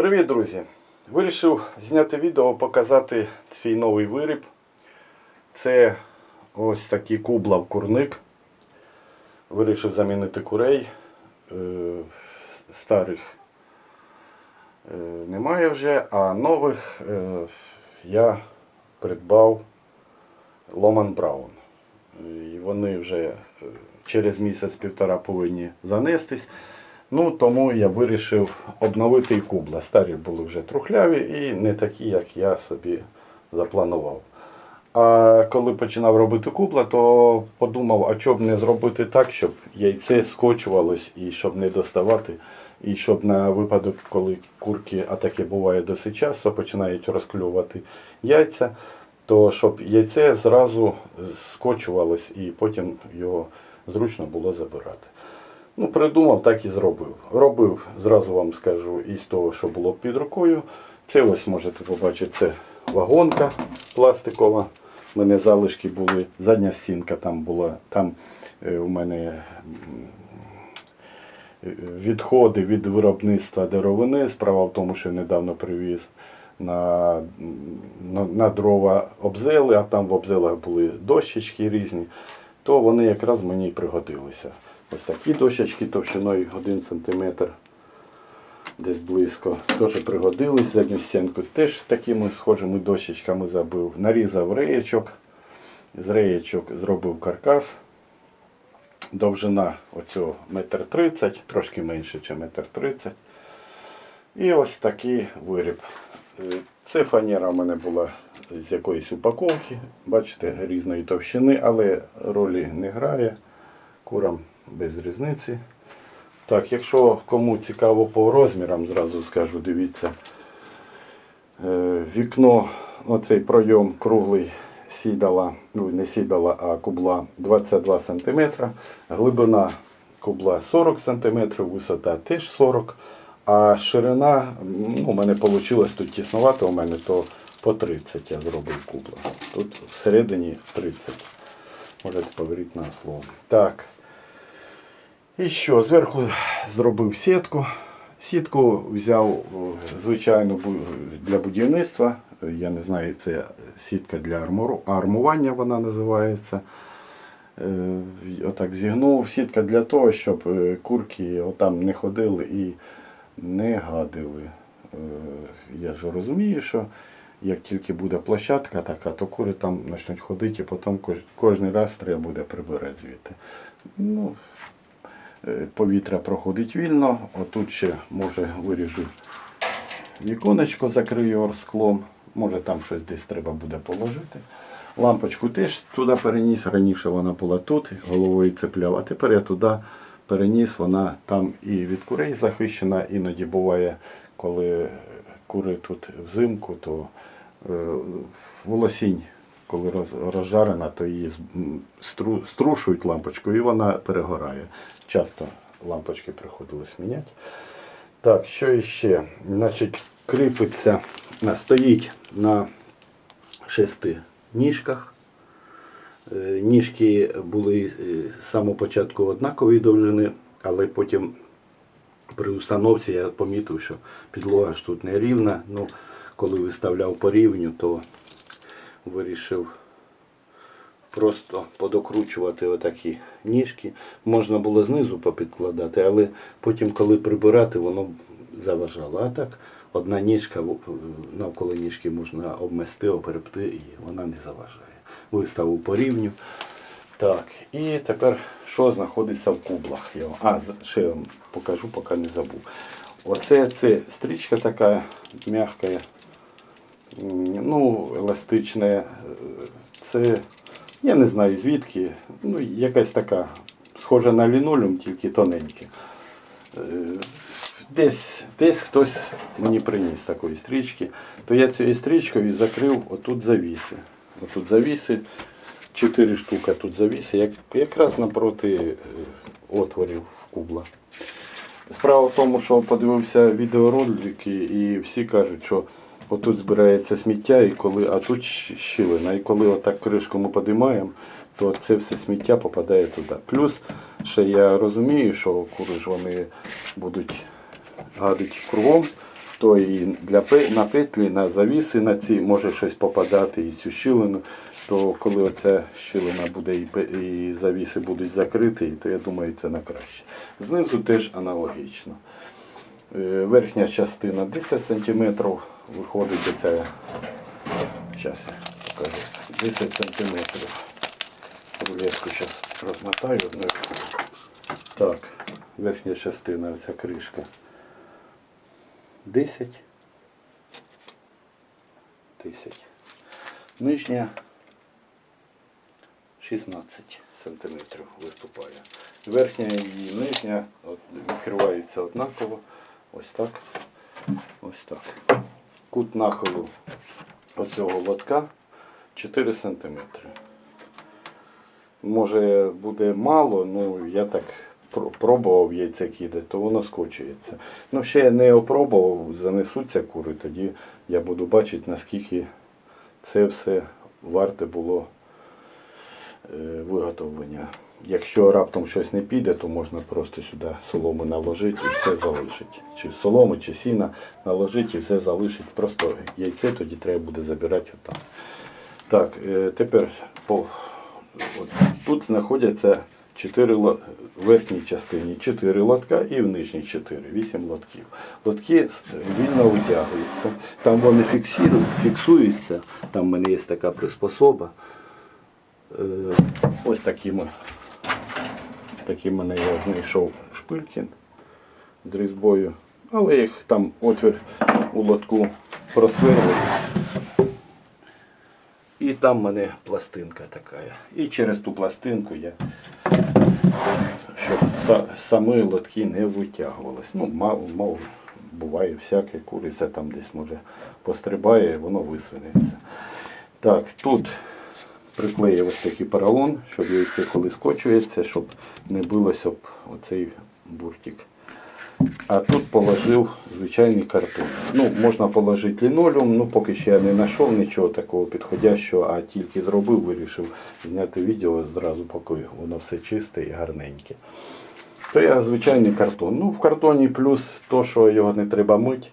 Привіт, друзі! Вирішив зняти відео, показати свій новий виріб. Це ось такий кублав курник. Вирішив замінити курей. Е, Старих е, немає вже, а нових е, я придбав Ломан Браун. І вони вже через місяць-півтора повинні занестись. Ну, тому я вирішив обновити і кубла. Старі були вже трухляві і не такі, як я собі запланував. А коли починав робити кубла, то подумав, а чоб не зробити так, щоб яйце скочувалось і щоб не доставати. І щоб на випадок, коли курки, а таке буває досить часто, починають розклювати яйця, то щоб яйце зразу скочувалось і потім його зручно було забирати. Ну, придумав, так і зробив. Робив, зразу вам скажу, із того, що було під рукою. Це ось можете побачити, це вагонка пластикова. У мене залишки були, задня стінка там була. Там е, у мене відходи від виробництва деревини. Справа в тому, що недавно привіз на, на, на дрова обзели, а там в обзелах були дощечки різні, то вони якраз мені й пригодилися. Ось такі дощечки товщиною 1 см. Десь близько. Теж пригодились. Задню стінку теж такими схожими дощечками забив. Нарізав реєчок. З реєчок зробив каркас. Довжина оцього метр тридцять, трошки менше, ніж метр тридцять. І ось такий виріб. Е, Це фанера в мене була з якоїсь упаковки, бачите, різної товщини, але ролі не грає. Курам без різниці. Так, якщо кому цікаво по розмірам, зразу скажу, дивіться. Е, Вікно, оцей пройом круглий сідала, ну не сідала, а кубла 22 см, глибина кубла 40 см, висота теж 40 а ширина, ну, у мене вийшло тут тіснувато, у мене то по 30 я зробив кубла. Тут всередині 30. Можете поверити на слово. Так. І що, зверху зробив сітку. Сітку взяв о, звичайну бу- для будівництва. Я не знаю, це сітка для армуру, армування вона називається. Е, Отак зігнув. Сітка для того, щоб е, курки отам не ходили і не гадили. Е, Я ж розумію, що як тільки буде площадка така, то кури там почнуть ходити, і потім кож, кожен раз треба буде прибирати звідти. Ну, Е, повітря проходить вільно. Отут ще може виріжу віконечко, закрию склом. Може там щось десь треба буде положити. Лампочку теж туди переніс. Раніше вона була тут, головою цепляв, а тепер я туди переніс, вона там і від курей захищена. Іноді буває, коли кури тут взимку, то е, волосінь коли розжарена, то її стру, струшують лампочку і вона перегорає. Часто лампочки приходилось міняти. Так, що іще? Значить, кріпиться, стоїть на шести ніжках. Е, Ніжки були е, з самого початку однакової довжини, але потім при установці я помітив, що підлога ж тут не рівна. Ну, коли виставляв по рівню, то вирішив просто подокручувати отакі ніжки. Можна було знизу попідкладати, але потім, коли прибирати, воно заважало. А так одна ніжка навколо ніжки можна обмести, оперепти і вона не заважає. Виставив по рівню. Так, і тепер що знаходиться в кублах? А, ще я вам покажу, поки не забув. Оце це стрічка така м'яка, ну, еластичне. е, Це, я не знаю звідки, ну, якась така, схожа на лінолеум, тільки тоненьке. Е, Десь, десь хтось мені приніс такої стрічки, то я цією стрічкою закрив отут завіси. Отут завіси, чотири штуки тут завіси, як, якраз напроти е, отворів в кубла. Справа в тому, що подивився відеоролики і всі кажуть, що отут збирається сміття, і коли, а тут щілина. І коли отак кришку ми підіймаємо, то це все сміття попадає туди. Плюс ще я розумію, що кури ж вони будуть гадити кругом, то і для на петлі, на завіси на ці може щось попадати і цю щілину, то коли оця щілина буде і завіси будуть закриті, то я думаю, це на краще. Знизу теж аналогічно. Е, Верхня частина 10 см виходить до ця. Зараз я покажу. 10 см. Рулетку зараз розмотаю одною. Так, верхня частина, оця кришка. 10. 10. Нижня 16 сантиметрів виступає. Верхня і нижня відкриваються однаково. Ось так. Ось так. Кут нахилу оцього лотка 4 сантиметри. Може буде мало, ну я так пробував яйце кидати, то воно скочується. Ну ще я не опробував, занесуться кури, тоді я буду бачити, наскільки це все варте було е, виготовлення. Якщо раптом щось не піде, то можна просто сюди солому наложити і все залишити. Чи солому, чи сіна наложити і все залишити. Просто яйце тоді треба буде забирати отам. Так, е, тепер по, от, тут знаходяться 4 в верхній частині 4 лотка і в нижній 4, 8 лотків. Лотки вільно витягуються. Там вони фіксують, фіксуються. Там в мене є така приспособа. Е, Ось такими, такі в мене я знайшов шпильки з різьбою. Але їх там отвір у лотку просверлив. І там в мене пластинка така. І через ту пластинку я, щоб са- самі лотки не витягувались. Ну, мав, мав, буває всяке, куриця там десь може пострибає, воно висунеться. Так, тут приклеїв ось такий поролон, щоб яйце коли скочується, щоб не билося об оцей буртик. А тут положив звичайний картон. Ну, можна положити лінолеум, ну поки що я не знайшов нічого такого підходящого, а тільки зробив, вирішив зняти відео зразу, поки воно все чисте і гарненьке. То я звичайний картон. Ну, в картоні плюс то, що його не треба мити.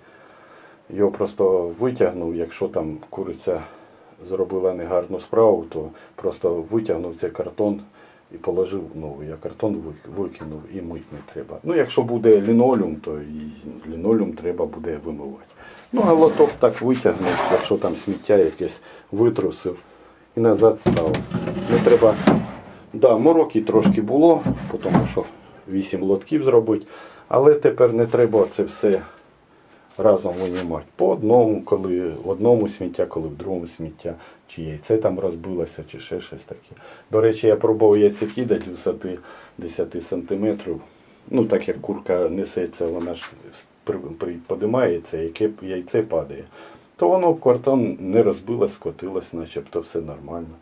Його просто витягнув, якщо там куриця зробила негарну справу, то просто витягнув цей картон і положив новий. Я картон викинув і мить не треба. Ну, якщо буде лінолеум, то і лінолеум треба буде вимивати. Ну, а лоток так витягнув, якщо там сміття якесь витрусив і назад став. Не треба. Да, мороки трошки було, тому що 8 лотків зробити, але тепер не треба це все разом винімати. По одному, коли в одному сміття, коли в другому сміття, чи яйце там розбилося, чи ще щось таке. До речі, я пробував яйце кидати з висоти 10 сантиметрів. Ну, так як курка несеться, вона ж подимається, яке яйце падає. То воно в картон не розбилось, скотилось, начебто все нормально.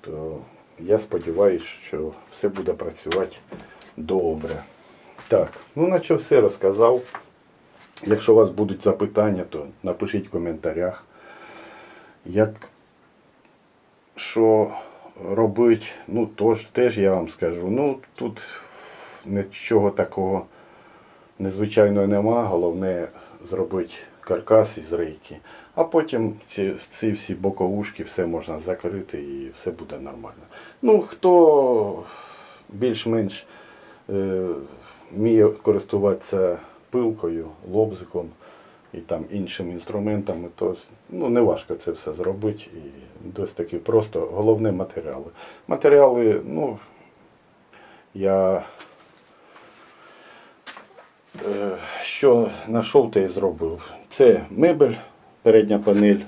То я сподіваюся, що все буде працювати добре. Так, ну наче все розказав. Якщо у вас будуть запитання, то напишіть в коментарях. Як що робити, ну тож, теж я вам скажу. Ну тут нічого такого незвичайного нема. Головне зробити каркас із рейки. А потім ці, ці всі боковушки все можна закрити і все буде нормально. Ну, хто більш-менш е, вміє користуватися пилкою, лобзиком і там іншими інструментами, то ну, не важко це все зробити. І досить таки просто. Головне матеріали. Матеріали, ну, я е, що знайшов, те і зробив. Це мебель, передня панель,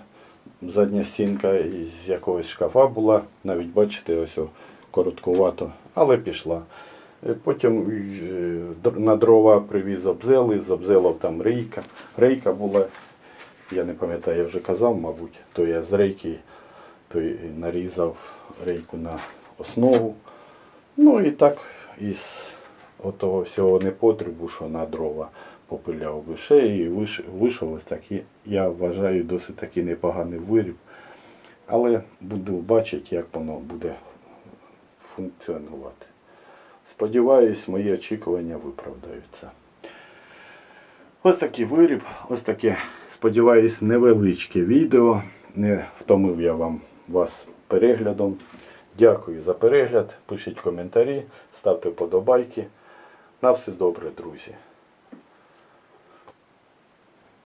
задня стінка із якогось шкафа була. Навіть бачите, ось о, короткувато, але пішла. Е, Потім е, на дрова привіз обзели, з обзелов там рейка. Рейка була, я не пам'ятаю, я вже казав, мабуть, то я з рейки то нарізав рейку на основу. Ну і так із отого всього непотребу, що на дрова попиляв лише і вийшов ось такий, я вважаю, досить таки непоганий виріб. Але буду бачити, як воно буде функціонувати. Сподіваюсь, мої очікування виправдаються. Ось такий виріб, ось таке, сподіваюсь, невеличке відео. Не втомив я вам вас переглядом. Дякую за перегляд. Пишіть коментарі, ставте вподобайки. На все добре, друзі.